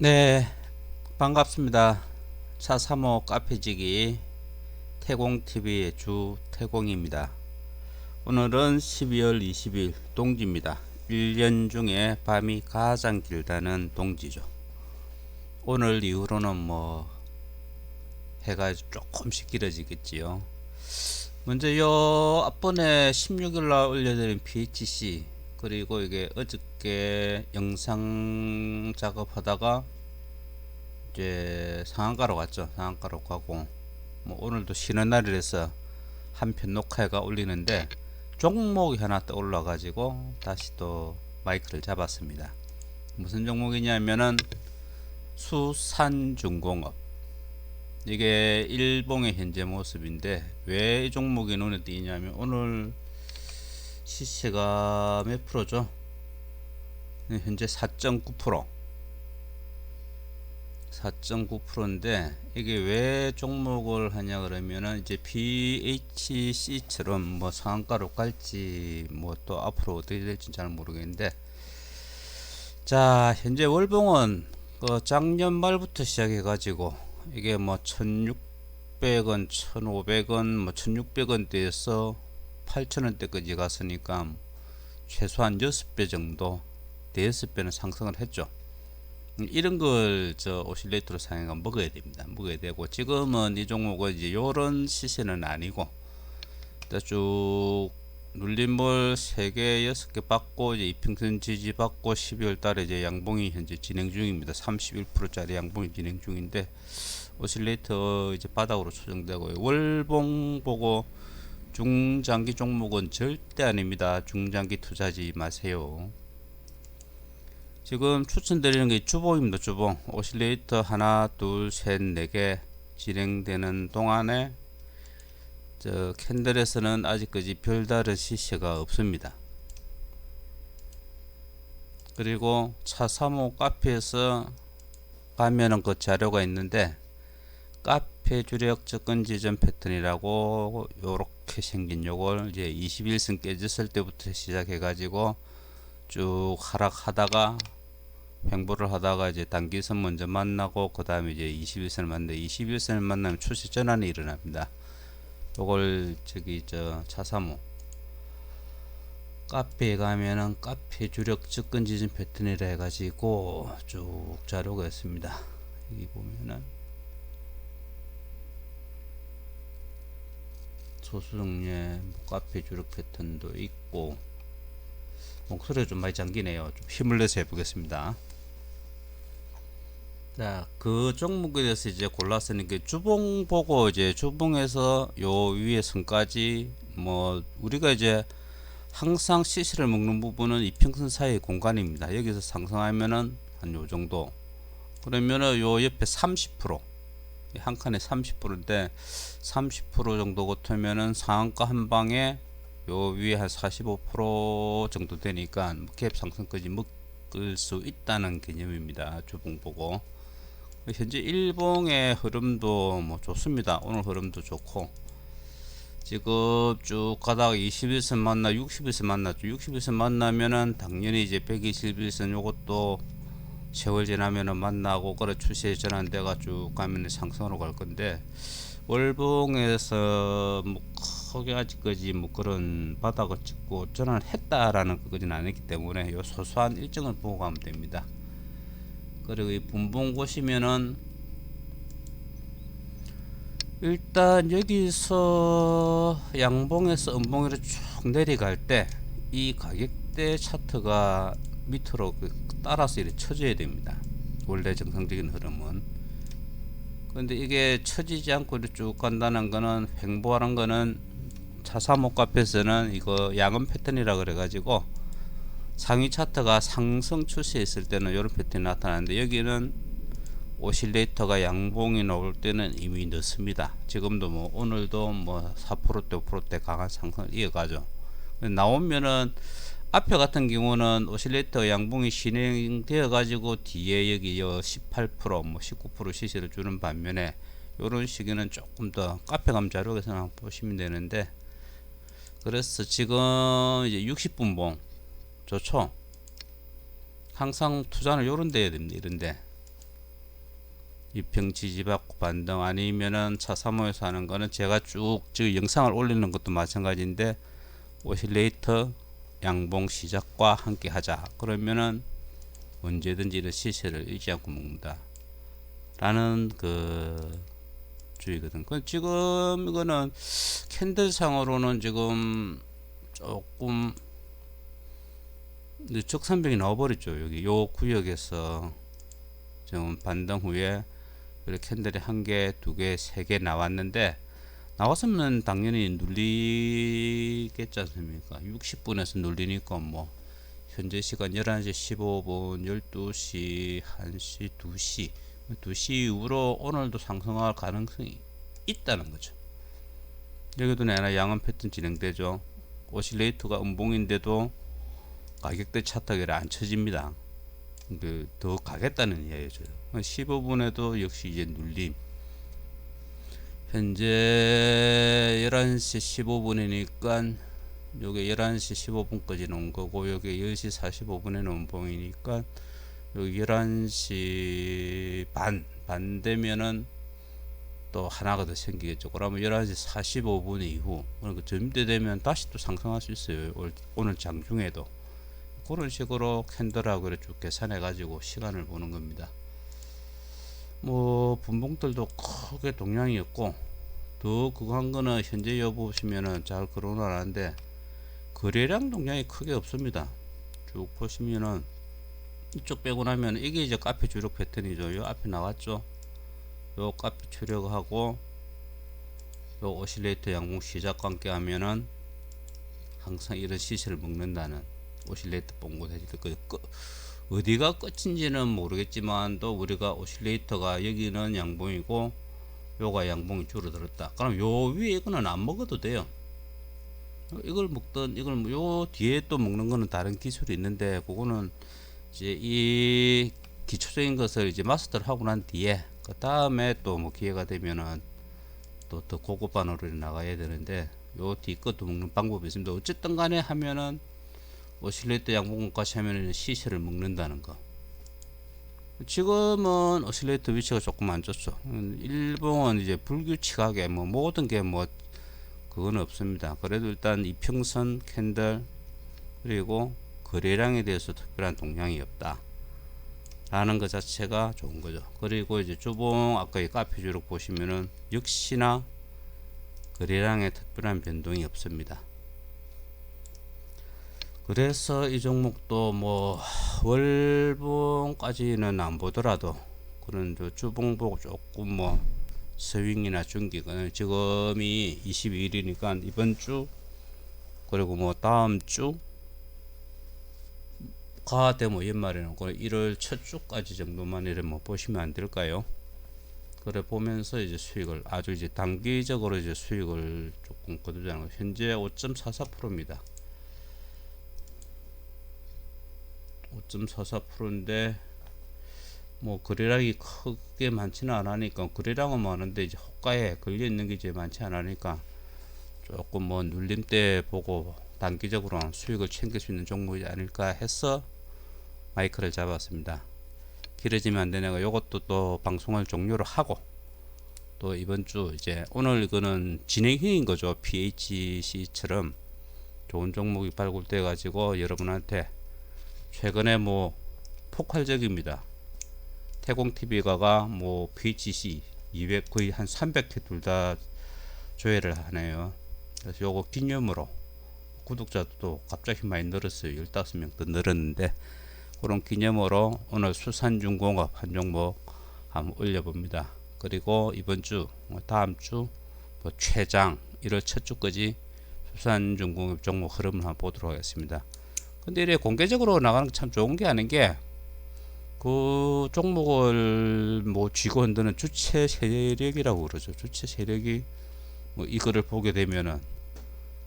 네, 반갑습니다. 차 3호 카페지기 태공TV의 주 태공입니다. 오늘은 12월 20일 동지입니다. 1년 중에 밤이 가장 길다는 동지죠. 오늘 이후로는 뭐 해가 조금씩 길어지겠지요. 먼저 요 앞번에 16일 날 올려드린 PHC 그리고 이게 어저께 영상 작업하다가 이제 상한가로 갔죠. 상한가로 가고 뭐 오늘도 쉬는 날이라서 한 편 녹화가 올리는데 종목이 하나 또 올라 가지고 다시 또 마이크를 잡았습니다. 무슨 종목이냐면은 수산중공업 이게 일봉의 현재 모습인데 왜 이 종목이 눈에 띄냐면 오늘 시세가 몇 프로죠? 네, 현재 4.9% 4.9%인데 이게 왜 종목을 하냐 그러면은 이제 BHC처럼 뭐 상한가로 갈지 뭐 또 앞으로 어떻게 될지 잘 모르겠는데 자 현재 월봉은 그 작년 말부터 시작해 가지고 이게 뭐 1600원 1500원 뭐 1600원대에서 8,000원대까지 갔으니까 최소한 6배 정도, 5배는 상승을 했죠. 이런 걸 저 오실레이터로 사용하 먹어야 됩니다. 먹어야 되고 지금은 이 종목은 이제 요런 시세는 아니고 쭉 눌림볼 3개, 6개 받고 이제 이평선 지지 받고 12월 달에 이제 양봉이 현재 진행 중입니다. 31%짜리 양봉이 진행 중인데 오실레이터 이제 바닥으로 조정되고 월봉 보고 중장기 종목은 절대 아닙니다. 중장기 투자지 마세요. 지금 추천드리는 게 주봉입니다. 주봉. 오실레이터 하나, 둘, 셋, 네 개 진행되는 동안에 저 캔들에서는 아직까지 별다른 시세가 없습니다. 그리고 차 3호 카페에서 가면은 그 자료가 있는데 카페 주력 접근 지점 패턴이라고 요렇게 생긴 요걸 이제 21선 깨졌을 때부터 시작해 가지고 쭉 하락하다가 횡보를 하다가 이제 단기선 먼저 만나고 그 다음에 이제 21선을 만나 21선을 만나면 추세 전환이 일어납니다. 요걸 저기 저 차사모 카페에 가면은 카페 주력 접근 지점 패턴이라 해가지고 쭉 자료가 있습니다. 여기 보면은 소수정예 뭐 카페 주력 패턴도 있고 목소리가 좀 많이 잠기네요. 좀 힘을 내서 해보겠습니다. 자, 그 종목에 대해서 이제 골랐으니까 주봉 보고 이제 주봉에서 요 위에 선까지 뭐 우리가 이제 항상 시시를 먹는 부분은 이평선 사이의 공간입니다. 여기서 상승하면은 한 요 정도. 그러면은 요 옆에 30%. 한 칸에 30%인데 30% 정도 같으면은 상한가 한 방에 요 위에 한 45% 정도 되니까 갭 상승까지 먹을 수 있다는 개념입니다. 주봉 보고 현재 일봉의 흐름도 뭐 좋습니다. 오늘 흐름도 좋고 지금 쭉 가다가 21선 만나 60일선 만났죠. 60일선 만나면은 당연히 이제 121선 요것도 세월 지나면은 만나고 그래 추세 전환돼가 쭉 가면 상승으로 갈 건데 월봉에서 뭐 크게 아직까지 뭐 그런 바닥을 찍고 전환을 했다라는 것까지는 아니기 때문에 요 소소한 일정을 보고 가면 됩니다. 그리고 이 분봉 보시면은 일단 여기서 양봉에서 음봉으로 쭉 내려갈 때 이 가격대 차트가 밑으로 그 따라서 이렇게 쳐져야 됩니다. 원래 정상적인 흐름은. 근데 이게 쳐지지 않고 이렇게 쭉 간다는 거는 횡보하는 거는 차사목 카페에서는 이거 양은 패턴이라 그래가지고 상위 차트가 상승 추세에 있을 때는 이런 패턴이 나타나는데 여기는 오실레이터가 양봉이 나올 때는 이미 늦습니다. 지금도 뭐 오늘도 뭐 4%대 5%대 강한 상승을 이어가죠. 나오면은 앞에 같은 경우는 오실레이터 양봉이 진행되어 가지고 뒤에 여기 18%뭐 19% 시세를 주는 반면에 이런 시기는 조금 더 카페 감 자료에서 보시면 되는데 그래서 지금 이제 60분봉 좋죠. 항상 투자는 요런 데 해야 됩니다. 이런데 이평 지지받고 반등 아니면은 차 3호에서 하는 거는 제가 쭉저 영상을 올리는 것도 마찬가지인데 오실레이터 양봉 시작과 함께 하자. 그러면은 언제든지 이런 시세를 잃지 않고 먹는다. 라는 그 주의거든. 그 지금 이거는 캔들상으로는 지금 조금 적산병이 나와버렸죠. 여기 요 구역에서 지금 반등 후에 이렇게 캔들이 한 개, 두 개, 세 개 나왔는데 나왔으면 당연히 눌리겠지 않습니까? 60분에서 눌리니까 뭐 현재 시간 11시 15분, 12시, 1시, 2시 2시 이후로 오늘도 상승할 가능성이 있다는 거죠. 여기도 내나 양은 패턴 진행되죠. 오실레이터가 음봉인데도 가격대 차트가 안 쳐집니다. 그 더 가겠다는 이야기죠. 15분에도 역시 이제 눌림. 현재 11시 15분이니까 요게 11시 15분까지 놓은 거고 요게 10시 45분에 놓은 봉이니까 여기 11시 반, 반 되면은 또 하나가 더 생기겠죠. 그러면 11시 45분 이후, 그러니까 점대 되면 다시 또 상승할 수 있어요. 올- 오늘 장중에도. 그런 식으로 캔들하고 이렇게 쭉 계산해 가지고 시간을 보는 겁니다. 뭐 분봉들도 크게 동량이었고 더 그거 한 거는 현재 여부 보시면은 잘 걸어놨는데 거래량 동량이 크게 없습니다. 쭉 보시면은 이쪽 빼고 나면 이게 이제 카페 주력 패턴이죠. 요 앞에 나왔죠. 요 카페 추력하고 요 오실레이터 양봉 시작과 함께 하면은 항상 이런 시세를 먹는다는 오실레이터 되지 그 끝- 어디가 끝인지는 모르겠지만 또 우리가 오실레이터가 여기는 양봉이고 요가 양봉이 줄어들었다. 그럼 요 위에 이거는 안 먹어도 돼요. 이걸 먹던 이걸 뭐요 뒤에 또 먹는 거는 다른 기술이 있는데 그거는 이제 이 기초적인 것을 이제 마스터를 하고 난 뒤에 그 다음에 또 뭐 기회가 되면은 또 더 고급 반으로 나가야 되는데 요 뒤 것도 먹는 방법이 있습니다. 어쨌든 간에 하면은 오실레이터 양봉까지 하면은 시세를 먹는다는 거. 지금은 오실레이터 위치가 조금 안 좋죠. 음, 일봉은 이제 불규칙하게 뭐 모든 게 뭐 그건 없습니다. 그래도 일단 이평선 캔들 그리고 거래량에 대해서 특별한 동향이 없다. 라는 것 자체가 좋은 거죠. 그리고 이제 주봉 아까 이 카페 주력 보시면은 역시나 거래량에 특별한 변동이 없습니다. 그래서 이 종목도 뭐 월봉까지는 안 보더라도 그런 저 주봉 보고 조금 뭐 스윙이나 중기가 지금이 22일이니까 이번 주 그리고 뭐 다음 주 가되 뭐 연말에는 그 1월 첫 주까지 정도만 이래 뭐 보시면 안 될까요? 그래 보면서 이제 수익을 아주 이제 단기적으로 이제 수익을 조금 거두자는 거. 현재 5.44%입니다. 5.44%인데 뭐 거래량이 크게 많지는 않으니까 거래량은 많은데 이제 호가에 걸려 있는 게 이제 많지 않으니까 조금 뭐 눌림 때 보고 단기적으로 수익을 챙길 수 있는 종목이 아닐까 해서 마이크를 잡았습니다. 길어지면 안 되니까 요것도 또 방송을 종료를 하고 또 이번 주 이제 오늘 이거는 진행형인 거죠. PHC처럼 좋은 종목이 발굴돼 가지고 여러분한테 최근에 뭐 폭발적입니다. 태공 TV가가 뭐 PHC 200 거의 한 300회 둘 다 조회를 하네요. 그래서 요거 기념으로 구독자도 갑자기 많이 늘었어요. 15명 더 늘었는데 그런 기념으로 오늘 수산중공업 한 종목 한번 올려봅니다. 그리고 이번 주, 뭐 다음 주, 뭐 최장 1월 첫 주까지 수산중공업 종목 흐름을 한번 보도록 하겠습니다. 근데 이래 공개적으로 나가는 게 참 좋은 게 아닌 게 그 종목을 뭐 쥐고 흔드는 주체 세력이라고 그러죠. 주체 세력이 뭐 이거를 보게 되면은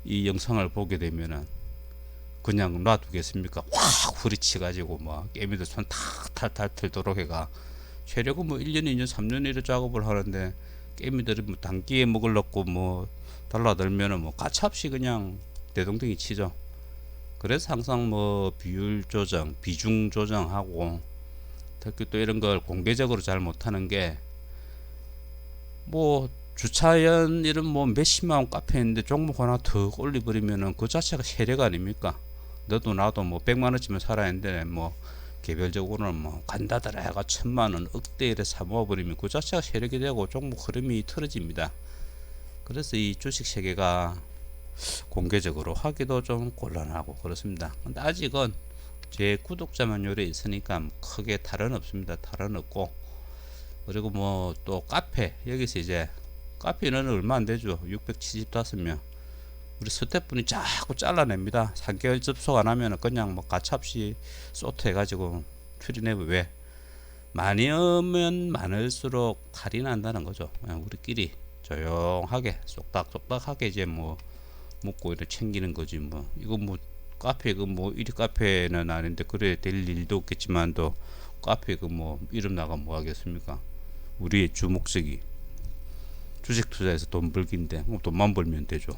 이 영상을 보게 되면은 그냥 놔두겠습니까? 확 후리치 가지고 막 깨미들 손 탁탈탈 틀도록 해가 세력은 뭐 1년, 2년, 3년 이래 작업을 하는데 깨미들이 뭐 단기에 먹으려고 뭐 달라들면은 뭐 가차없이 그냥 대동댕이 치죠. 그래서 항상 뭐 비율 조정, 비중 조정하고 특히 또 이런 걸 공개적으로 잘 못하는 게 뭐 주차연 이런 뭐 몇십만 원 카페 있는데 종목 하나 더 올려버리면은 그 자체가 세례가 아닙니까? 너도 나도 뭐 백만 원쯤은 살아야 하는데 뭐 개별적으로는 뭐 간다더라 해가 천만 원 억대를 사 모아버리면 그 자체가 세력이 되고 종목 흐름이 틀어집니다. 그래서 이 주식 세계가 공개적으로 하기도 좀 곤란하고 그렇습니다. 근데 아직은 제 구독자만 요래 있으니까 크게 탈은 없습니다. 탈은 없고 그리고 뭐 또 카페 여기서 이제 카페는 얼마 안 되죠. 675명. 우리 스태프분이 자꾸 잘라냅니다. 3개월 접속 안 하면 그냥 뭐 가차없이 쏘트 해가지고 출연해 왜? 많이 오면 많을수록 탈이 난다는 거죠. 우리끼리 조용하게 쏙닥쏙닥하게 이제 뭐 먹고 이렇게 챙기는 거지 뭐 이거 뭐 카페 그뭐 이리 카페는 아닌데 그래 될 일도 없겠지만도 카페 그 뭐 이름 나가 뭐 하겠습니까? 우리의 주 목적이 주식 투자해서 돈 벌기인데 뭐 돈만 벌면 되죠.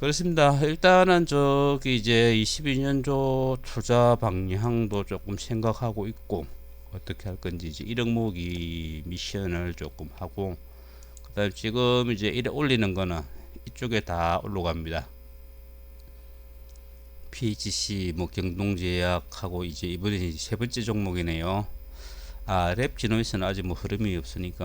그렇습니다. 일단은 저기 이제 22년도 투자 방향도 조금 생각하고 있고 어떻게 할 건지 이제 1억 모으기 미션을 조금 하고 그다음 지금 이제 이래 올리는 거는 이쪽에 다 올라갑니다. PGC 뭐 경동제약하고 이제 이번에 세 번째 종목이네요. 아, 랩 지노이스는 아직 뭐 흐름이 없으니까